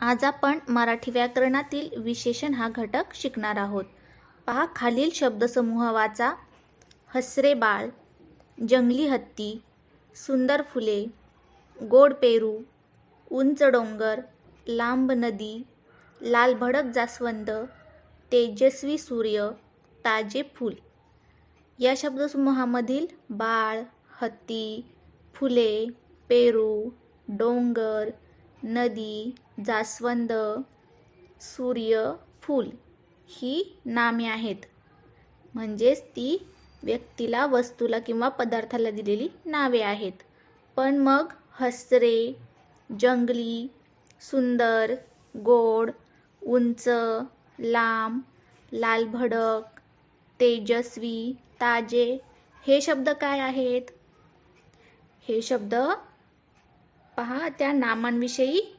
आज आपण मराठी व्याकरणातील विशेषण हा घटक शिकणार आहोत. पहा खालील शब्दसमूह वाचा. हसरे बाळ जंगली हत्ती सुंदर फुले गोड पेरू उंच डोंगर लांब नदी लाल भडक जास्वंद तेजस्वी सूर्य ताजे फूल. या शब्दसमूहामधील बाळ हत्ती फुले पेरू डोंगर नदी जास्वंद सूर्य फूल ही नामे आहेत. म्हणजेच ती व्यक्तीला वस्तूला किंवा पदार्थाला दिलेली नावे आहेत. पण मग हसरे जंगली सुंदर गोड उंच लांब लाल भडक तेजस्वी ताजे हे शब्द काय आहेत? हे शब्द पहा त्या नामांविषयी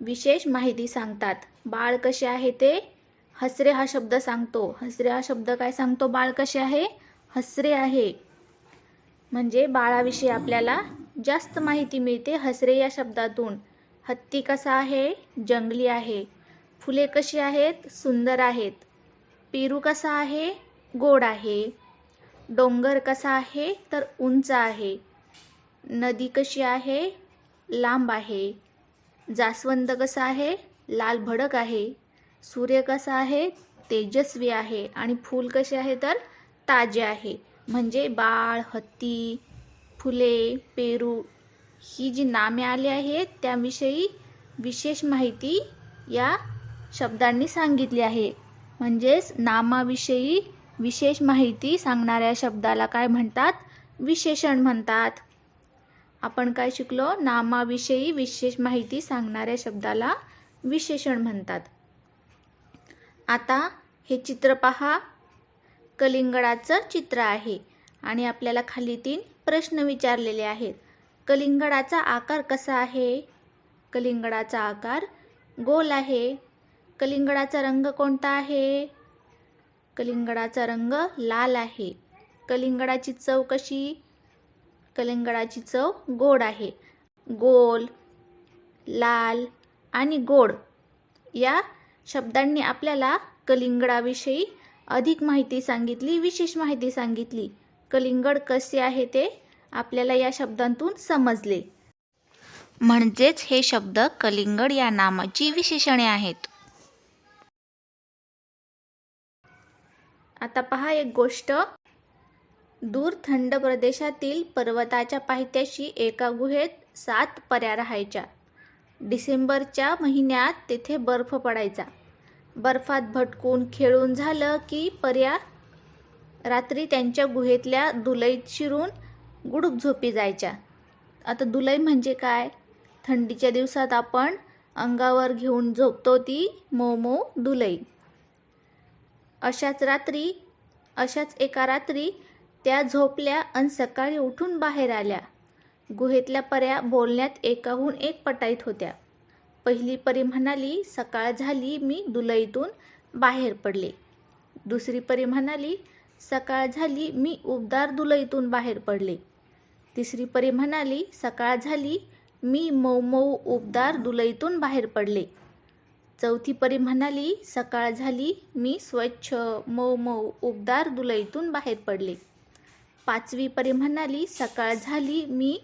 विशेष माहिती सांगतात. बाळ कसे आहे ते? हसरे हा शब्द सांगतो. हसरे हा शब्द काय सांगतो बाळ कसे आहे? हसरे आहे. म्हणजे बाळाविषयी आपल्याला जास्त माहिती मिळते हसरे या शब्दातून. हत्ती कसा आहे? जंगली आहे. फुले कशी आहेत? सुंदर आहेत. पेरू कसा आहे? गोड आहे. डोंगर कसा आहे? तर उंच आहे. नदी कशी आहे? लांब आहे. जास्वंद कसा आहे? लाल भडक आहे. सूर्य कसा आहे? तेजस्वी आहे. आणि फूल कसे आहे तर? ताजे आहे. म्हणजे बाळ हत्ती फुले पेरू ही जी नामे आली आहेत त्याविषयी विशेष माहिती या शब्दांनी सांगितली आहे. म्हणजेच नामाविषयी विशेष माहिती सांगणाऱ्या शब्दाला काय म्हणतात? विशेषण म्हणतात. आपण काय शिकलो? नामाविषयी विशेष माहिती सांगणाऱ्या शब्दाला विशेषण म्हणतात. आता हे चित्र पहा. कलिंगडाचं चित्र आहे आणि आपल्याला खाली तीन प्रश्न विचारलेले आहेत. कलिंगडाचा आकार कसा आहे? कलिंगडाचा आकार गोल आहे. कलिंगडाचा रंग कोणता आहे? कलिंगडाचा रंग लाल आहे. कलिंगडाची चव कशी? कलिंगडाची चव गोड आहे. गोल लाल आणि गोड या शब्दांनी आपल्याला कलिंगडाविषयी अधिक माहिती सांगितली विशेष माहिती सांगितली. कलिंगड कसे आहे ते आपल्याला या शब्दांतून समजले. म्हणजेच हे शब्द कलिंगड या नामाची विशेषणे आहेत. आता पहा एक गोष्ट. दूर थंड प्रदेशातील पर्वताच्या पायथ्याशी एका गुहेत सात पऱ्या राहायच्या. डिसेंबरच्या महिन्यात तेथे बर्फ पडायचा. बर्फात भटकून खेळून झालं की पर्या रात्री त्यांच्या गुहेतल्या दुलईत शिरून गुडूप झोपी जायच्या. आता दुलई म्हणजे काय? थंडीच्या दिवसात आपण अंगावर घेऊन झोपतो ती मोमो दुलई. अशाच रात्री अशाच एका रात्री त्या झोपल्या आणि सकाळी उठून बाहेर आल्या. गुहेतल्या पर्या बोलण्यात एकाहून एक पटाईत होत्या. पहिली परी म्हणाली सकाळ झाली मी दुलईतून बाहेर पडले. दुसरी परी म्हणाली सकाळ झाली मी उबदार दुलईतून बाहेर पडले. तिसरी परी म्हणाली सकाळ झाली मी मऊ मऊ उबदार दुलईतून बाहेर पडले. चौथी परी म्हणाली सकाळ झाली मी स्वच्छ मऊ मऊ उबदार दुलईतून बाहेर पडले. पाचवी परी म्हणाली सकाळ झाली मी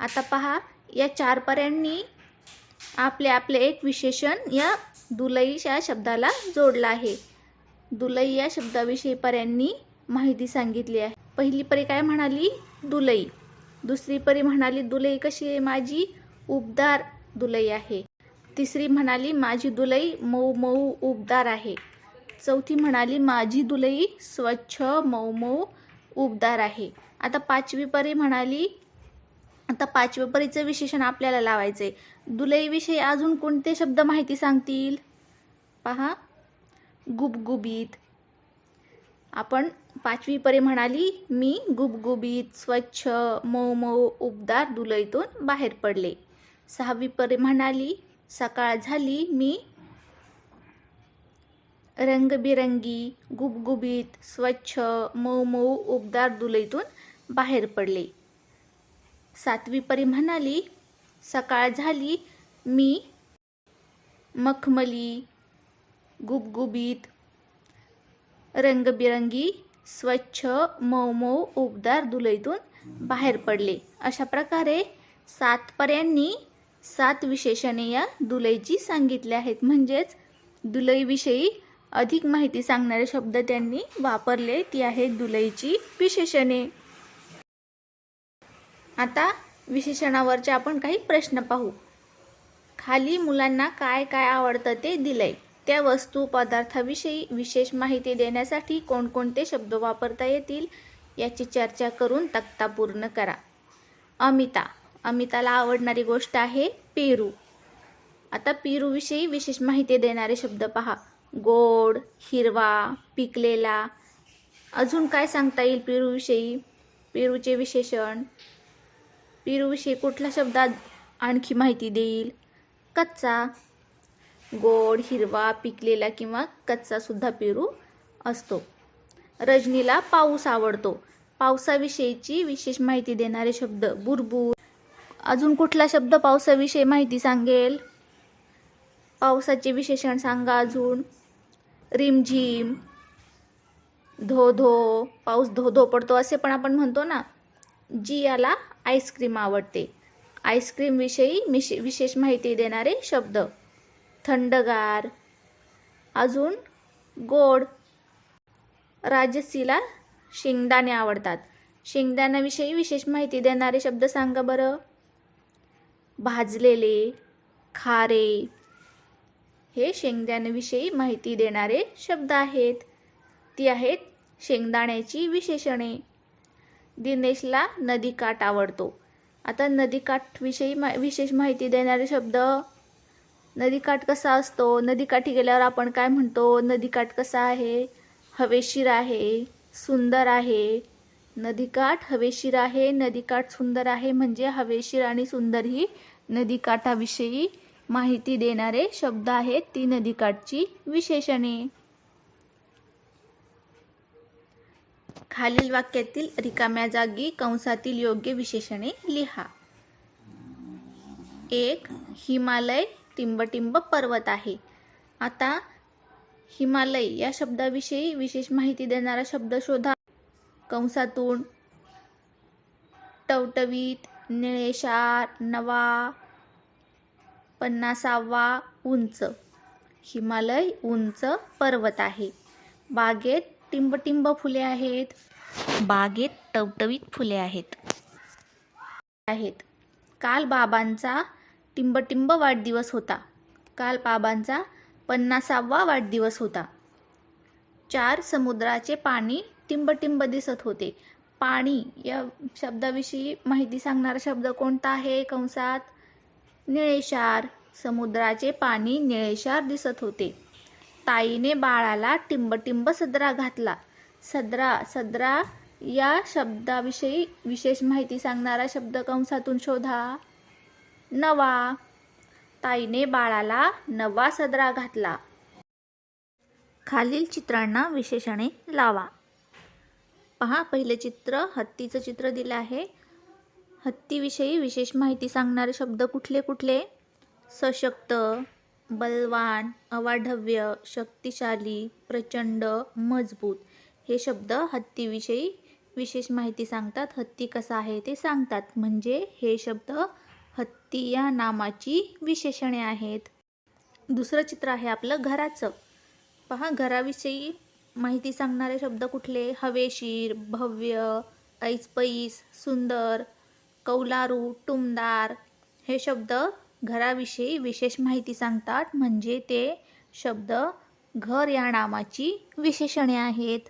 आता पहा या चार पर्यांनी आपले आपले एक विशेषण या दुलई या शब्दाला जोडला आहे. दुलई या शब्दाविषयी पर्यांनी माहिती सांगितली आहे. पहिली परी काय म्हणाली? दुलई. दुसरी परी म्हणाली दुलई कशी आहे माझी? उबदार दुलई आहे. तिसरी म्हणाली माझी दुलई मऊ मऊ उबदार आहे. चौथी म्हणाली माझी दुलई स्वच्छ मऊ मऊ उबदार आहे. आता पाचवी परी म्हणाली आता पाचव्या परीचं विशेषण आपल्याला लावायचे दुलईविषयी अजून कोणते शब्द माहिती सांगतील? पहा. गुबगुबीत. आपण पाचवी परी म्हणाली मी गुबगुबीत स्वच्छ मऊ मऊ उबदार दुलईतून बाहेर पडले. सहावी परी म्हणाली सकाळ झाली मी रंगबिरंगी गुबगुबीत स्वच्छ मऊ मऊ उबदार दुलईतून बाहेर पडले. सातवी परी म्हणाली सकाळ झाली मी मखमली गुबगुबीत रंगबिरंगी स्वच्छ मऊ मऊ उबदार दुलईतून बाहेर पडले. अशा प्रकारे सातपर्यांनी सात विशेषणे या दुलईची सांगितली आहेत. म्हणजेच दुलईविषयी अधिक माहिती सांगणारे शब्द त्यांनी वापरले. ती आहेत दुलईची विशेषणे. आता विशेषणावरचे आपण काही प्रश्न पाहू. खाली मुलांना काय काय आवडतं ते दिलंय. त्या वस्तू पदार्थाविषयी विशेष माहिती देण्यासाठी कोणकोणते शब्द वापरता येतील याची चर्चा करून तक्ता पूर्ण करा. अमिता. अमिताला आवडणारी गोष्ट आहे पेरू. आता पेरूविषयी विशेष माहिती देणारे शब्द पहा. गोड हिरवा पिकलेला. अजून काय सांगता येईल पेरूविषयी? पेरूचे विशेषण. पेरूविषयी कुठला शब्दात आणखी माहिती देईल? कच्चा गोड हिरवा पिकलेला किंवा कच्चासुद्धा पेरू असतो. रजनीला पाऊस आवडतो. पावसाविषयीची विशेष माहिती देणारे शब्द बुरबुर. अजून कुठला शब्द पावसाविषयी माहिती सांगेल? पावसाचे विशेषण सांगा अजून. रिमझिम धो धो पाऊस धो धो पडतो असे पण आपण म्हणतो ना जी याला आईस्क्रीम आवडते. आईस्क्रीमविषयी मिशे विशेष माहिती देणारे शब्द. थंडगार अजून गोड. राजसीला शेंगदाणे आवडतात. शेंगदाण्याविषयी विशेष माहिती देणारे शब्द सांगा बरं. भाजलेले खारे हे शेंगदाण्याविषयी माहिती देणारे शब्द आहेत. ती आहेत शेंगदाण्याची विशेषणे. दिनेशला नदीकाठ आवडतो. आता नदीकाठविषयी मा विशेष माहिती देणारे शब्द? नदीकाठ कसा असतो? नदीकाठी गेल्यावर आपण काय म्हणतो? नदीकाठ कसा आहे? हवेशीर आहे सुंदर आहे. नदीकाठ हवेशीर आहे नदीकाठ सुंदर आहे म्हणजे हवेशीर आणि सुंदर ही नदीकाठाविषयी माहिती देणारे शब्द आहेत ती नदीकाठची विशेषणे. खालील वाक्यातील रिकाम्या जागी कंसातील योग्य विशेषणे लिहा. एक हिमालय टिंबटिंब पर्वत आहे. आता हिमालय या शब्दाविषयी विशेष माहिती देणारा शब्द शोधा. कंसातून टवटवीत निळेशार नवा पन्नासावा उंच. हिमालय उंच पर्वत आहे. बागेत टिंबटिंब फुले आहेत. बागेत टवटवीत फुले आहेत. आहेत. काल बाबांचा टिंबटिंब वाढदिवस होता. काल बाबांचा पन्नासावा वाढदिवस होता. चार समुद्राचे पाणी टिंबटिंब दिसत होते. पाणी या शब्दाविषयी माहिती सांगणारा शब्द कोणता आहे कंसात? निळेशार समुद्राचे पाणी निळेशार दिसत होते. ताईने बाळाला टिंबटिंब सदरा घातला. सदरा सदरा या शब्दाविषयी विशेष माहिती सांगणारा शब्द कंसातून शोधा. नवा. ताईने बाळाला नवा सदरा घातला. खालील चित्रांना विशेषणे लावा. पहा पहिले चित्र हत्तीचं चित्र दिलं आहे. हत्तीविषयी विशेष माहिती सांगणारे शब्द कुठले कुठले? सशक्त बलवान अवाढव्य शक्तिशाली प्रचंड मजबूत. हे शब्द हत्तीविषयी विशेष माहिती सांगतात. हत्ती कसा आहे ते सांगतात. म्हणजे हे शब्द हत्ती या नामाची विशेषणे आहेत. दुसरं चित्र आहे आपलं घराचं. पहा घराविषयी माहिती सांगणारे शब्द कुठले? हवेशीर भव्य ऐसपैस सुंदर कौलारू टुमदार हे शब्द घराविषयी विशेष माहिती सांगतात. म्हणजे ते शब्द घर या नामाची विशेषणे आहेत.